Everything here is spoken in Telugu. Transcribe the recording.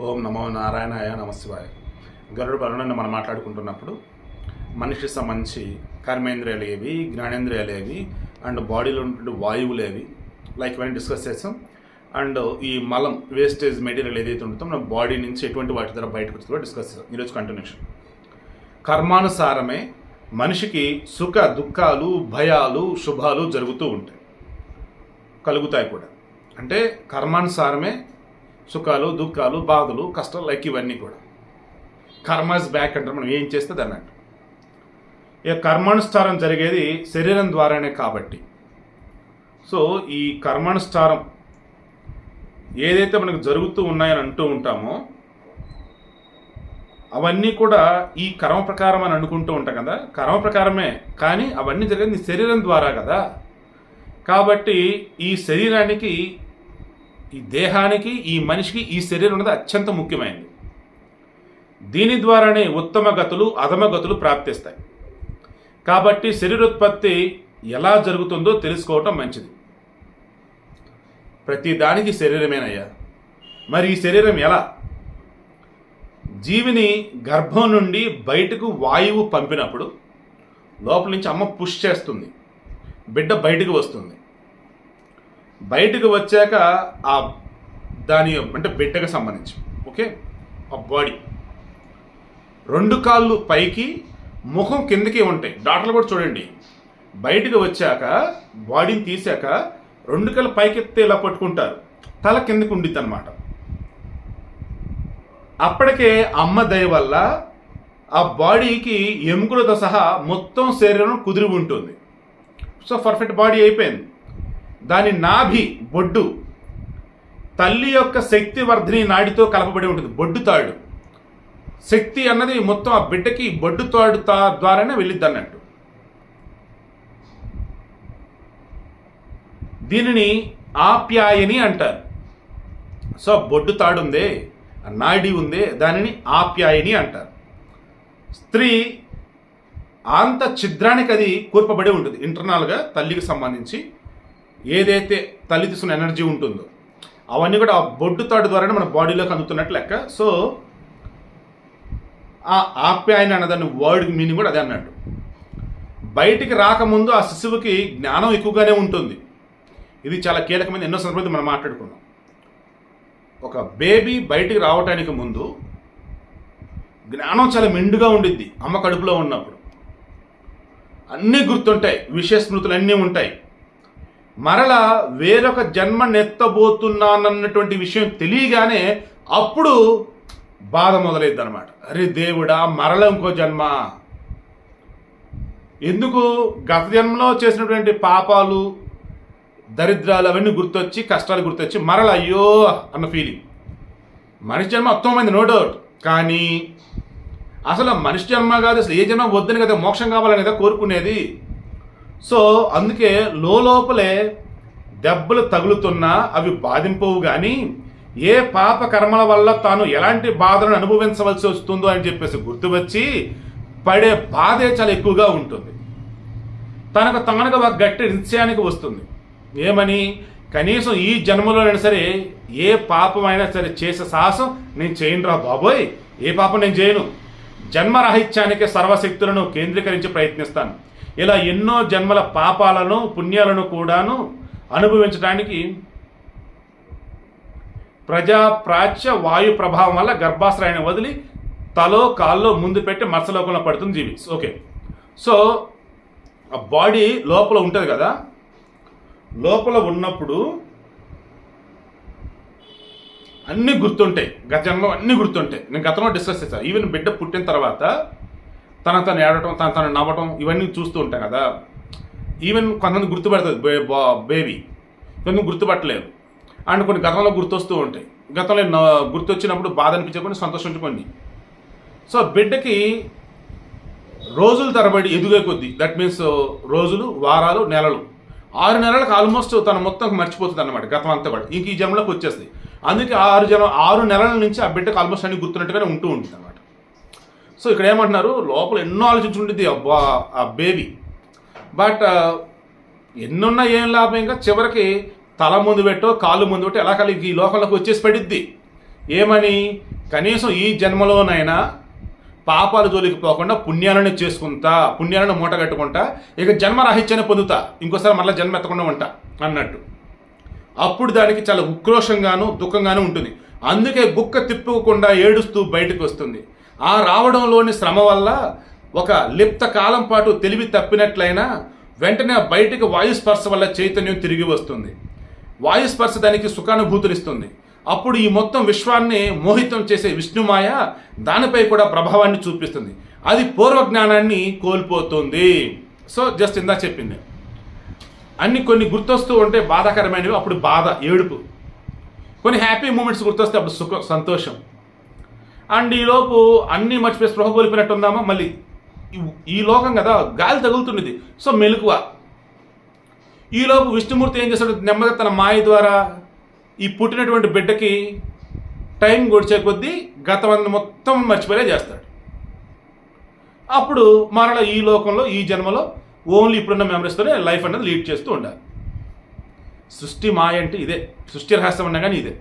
ఓం నమో నారాయణాయ నమశివాయ గరుడు పరుణను మనం మాట్లాడుకుంటున్నప్పుడు మనిషి సంబంధించి కర్మేంద్రియాలు ఏవి జ్ఞానేంద్రియాలు ఏవి అండ్ బాడీలో ఉన్నటువంటి వాయువులు ఏవి లైక్ ఇవన్నీ డిస్కస్ చేసాం. అండ్ ఈ మలం వేస్టేజ్ మెటీరియల్ ఏదైతే ఉంటుందో మన బాడీ నుంచి ఎటువంటి వాటి ద్వారా బయటకు వచ్చిందో డిస్కస్ చేస్తాం ఈరోజు కంటిన్యూషన్. కర్మానుసారమే మనిషికి సుఖ దుఃఖాలు భయాలు శుభాలు జరుగుతూ ఉంటాయి. కలుగుతాయి కూడా. అంటే కర్మానుసారమే సుఖాలు దుఃఖాలు బాధలు కష్టాలు లైక్ ఇవన్నీ కూడా. కర్మస్ బ్యాక్ అంటారు. మనం ఏం చేస్తే అన్నట్టు ఇక కర్మానుష్ఠానం జరిగేది శరీరం ద్వారానే కాబట్టి. సో ఈ కర్మానుష్ఠానం ఏదైతే మనకు జరుగుతూ ఉన్నాయని అంటూ ఉంటామో అవన్నీ కూడా ఈ కర్మ ప్రకారం అని అనుకుంటూ ఉంటాం కదా. కర్మ ప్రకారమే. కానీ అవన్నీ జరిగేది నీ శరీరం ద్వారా కదా. కాబట్టి ఈ శరీరానికి ఈ దేహానికి ఈ మనిషికి ఈ శరీరం అనేది అత్యంత ముఖ్యమైనది. దీని ద్వారానే ఉత్తమ గతులు అధమ గతులు ప్రాప్తిస్తాయి. కాబట్టి శరీరోత్పత్తి ఎలా జరుగుతుందో తెలుసుకోవటం మంచిది. ప్రతి దానికి శరీరమేనయ్యా. మరి ఈ శరీరం ఎలా? జీవిని గర్భం నుండి బయటకు వాయువు పంపినప్పుడు లోపల నుంచి అమ్మ పుష్ చేస్తుంది. బిడ్డ బయటకు వస్తుంది. బయటకు వచ్చాక ఆ దాని అంటే బిడ్డకు సంబంధించి ఓకే? ఆ బాడీ రెండు కాళ్ళు పైకి ముఖం కిందకి ఉంటాయి. డాక్టర్లు కూడా చూడండి. బయటకు వచ్చాక బాడీని తీసాక రెండు కాళ్ళు పైకి ఎత్తే ఇలా పట్టుకుంటారు. తల కిందకి ఉండిద్ది అనమాట అప్పటికే అమ్మ దయ వల్ల ఆ బాడీకి ఎముకలతో సహా మొత్తం శరీరం కుదిరి ఉంటుంది. సో పర్ఫెక్ట్ బాడీ అయిపోయింది. దాని నాభి బొడ్డు. తల్లి యొక్క శక్తి వర్ధిని నాడితో కలపబడి ఉంటుంది. బొడ్డు తాడు. శక్తి అన్నది మొత్తం ఆ బిడ్డకి బొడ్డు తాడు తా ద్వారానే వెళ్ళిద్ది అన్నట్టు దీనిని ఆప్యాయని అంటారు. సో బొడ్డు తాడు ఉందే నాడి ఉందే దానిని ఆప్యాయని అంటారు. స్త్రీ ఆంత ఛిద్రానికి అది కూర్పబడి ఉంటుంది. ఇంటర్నల్గా తల్లికి సంబంధించి ఏదైతే తల్లి తీసుకున్న ఎనర్జీ ఉంటుందో అవన్నీ కూడా ఆ బొడ్డు తాడు ద్వారానే మన బాడీలోకి అందుతున్నట్టు లెక్క. సో ఆ ఆప్యాయన అన్నదాన్ని వర్డ్ మీనింగ్ కూడా అదే అన్నట్టు బయటికి రాకముందు ఆ శిశువుకి జ్ఞానం ఎక్కువగానే ఉంటుంది. ఇది చాలా కీలకమైన ఎన్నో సందర్భాలు మనం మాట్లాడుకున్నాం. ఒక బేబీ బయటికి రావటానికి ముందు జ్ఞానం చాలా మెండుగా ఉండిద్ది అమ్మ కడుపులో ఉన్నప్పుడు. అన్నీ గుర్తుంటాయి విషయ స్మృతులు అన్నీ ఉంటాయి. మరల వేరొక జన్మ నెత్తబోతున్నానన్నటువంటి విషయం తెలియగానే అప్పుడు బాధ మొదలైద్ది అనమాట అరే దేవుడా మరల ఇంకో జన్మ. ఎందుకు? గత జన్మలో చేసినటువంటి పాపాలు దరిద్రాలు అవన్నీ గుర్తొచ్చి కష్టాలు గుర్తొచ్చి మరల అయ్యో అన్న ఫీలింగ్ మనిషి జన్మ అర్థమైంది నో డౌట్ కానీ అసలు మనిషి జన్మ కాదు అసలు ఏ జన్మ వద్దని కదా మోక్షం కావాలని కదా కోరుకునేది. సో అందుకే లోపలే దెబ్బలు తగులుతున్నా అవి బాధింపవు కానీ ఏ పాప కర్మల వల్ల తాను ఎలాంటి బాధలను అనుభవించవలసి వస్తుందో అని చెప్పేసి గుర్తువచ్చి పడే బాధే చాలా ఎక్కువగా ఉంటుంది. తనకు తానుగా ఒక గట్టి నిశ్చయానికి వస్తుంది. ఏమని? కనీసం ఈ జన్మలోనైనా సరే ఏ పాపమైనా సరే చేసే సాహసం నేను చేయనురా బాబోయ్. ఏ పాపం నేను చేయను. జన్మరాహిత్యానికి సర్వశక్తులను కేంద్రీకరించి ప్రయత్నిస్తాను. ఇలా ఎన్నో జన్మల పాపాలను పుణ్యాలను కూడాను అనుభవించడానికి ప్రజా ప్రాచ్య వాయు ప్రభావం వల్ల గర్భాశ్రయాన్ని వదిలి తలో కాల్లో ముందు పెట్టి మత్స్యలోకంలో పడుతుంది జీవి. ఓకే. సో ఆ బాడీ లోపల ఉంటుంది కదా? లోపల ఉన్నప్పుడు అన్నీ గుర్తుంటాయి. గత జన్మలో అన్నీ గుర్తుంటాయి. నేను గతంలో డిస్కస్ చేశాను ఈవెన్ బిడ్డ పుట్టిన తర్వాత తన తను ఏడటం తన తను నవ్వటం ఇవన్నీ చూస్తూ ఉంటాం కదా. ఈవెన్ కొంతమంది గుర్తుపడుతుంది బేబీ. కొంతమంది గుర్తుపట్టలేదు. అండ్ కొన్ని గతంలో గుర్తొస్తూ ఉంటాయి. గతంలో గుర్తొచ్చినప్పుడు బాధ అనిపించకుండా సంతోషించుకోండి. సో బిడ్డకి రోజుల తరబడి ఎదుగే కొద్దీ దట్ మీన్స్ రోజులు వారాలు నెలలు. ఆరు నెలలకు ఆల్మోస్ట్ తన మొత్తం మర్చిపోతుంది అనమాట గతం అంతా కూడా. ఇంక ఈ జన్మలోకి వచ్చేస్తుంది అందుకే ఆరు జనం ఆరు నెలల నుంచి ఆ బిడ్డకు ఆల్మోస్ట్ అన్ని గుర్తున్నట్టుగానే ఉంటూ ఉంటుంది అనమాట సో ఇక్కడ ఏమంటున్నారు? లోపల ఎన్నో ఆలోచించుంటుంది. అబ్బా ఆ బేబీ. బట్ ఎన్నున్నా ఏం లాభం ఇంకా? చివరికి తల ముందు పెట్టో కాళ్ళు ముందు పెట్టో ఎలా కలిగి ఈ లోకంలోకి వచ్చేసి పడిద్ది. ఏమని? కనీసం ఈ జన్మలోనైనా పాపాలు జోలికి పోకుండా పుణ్యాలను చేసుకుంటా పుణ్యాలను మూట కట్టుకుంటా ఇక జన్మరాహిత్యాన్ని పొందుతా ఇంకోసారి మళ్ళీ జన్మ ఎత్తకుండా ఉంటా అన్నట్టు. అప్పుడు దానికి చాలా ఉక్రోషంగాను దుఃఖంగాను ఉంటుంది. అందుకే గుక్క తిప్పుకోకుండా ఏడుస్తూ బయటకు వస్తుంది. ఆ రావడంలోని శ్రమ వల్ల ఒక లిప్త కాలం పాటు తెలివి తప్పినట్లయినా వెంటనే బయటికి వాయుస్పర్శ వల్ల చైతన్యం తిరిగి వస్తుంది. వాయుస్పర్శ దానికి సుఖానుభూతులిస్తుంది అప్పుడు ఈ మొత్తం విశ్వాన్ని మోహితం చేసే విష్ణుమాయ దానిపై కూడా ప్రభావాన్ని చూపిస్తుంది. అది పూర్వ జ్ఞానాన్ని కోల్పోతుంది. సో జస్ట్ ఇందా చెప్పింది. అన్ని కొన్ని గుర్తొస్తూ ఉంటే బాధాకరమైనవి. అప్పుడు బాధ ఏడుపు. కొన్ని హ్యాపీ మూమెంట్స్ గుర్తొస్తే అప్పుడు సుఖ సంతోషం. అండ్ ఈలోపు అన్నీ మర్చిపోయి స్పృహ కోల్పోయినట్టు ఉందామా మళ్ళీ ఈ- లోకం కదా గాలి తగులుతున్నది. సో మెలకువ. ఈలోపు విష్ణుమూర్తి ఏం చేస్తాడు? నెమ్మదిగా తన మాయ ద్వారా ఈ పుట్టినటువంటి బిడ్డకి టైం గడిచే కొద్దీ గతమంది మొత్తం మర్చిపోయే చేస్తాడు. అప్పుడు మరలా ఈ లోకంలో ఈ జన్మలో ఓన్లీ ఇప్పుడున్న మెమరీస్తోనే లైఫ్ అనేది లీడ్ చేస్తూ ఉండాలి. సృష్టి మాయ అంటే ఇదే. సృష్టి రహస్యం అన్నా కానీ ఇదే.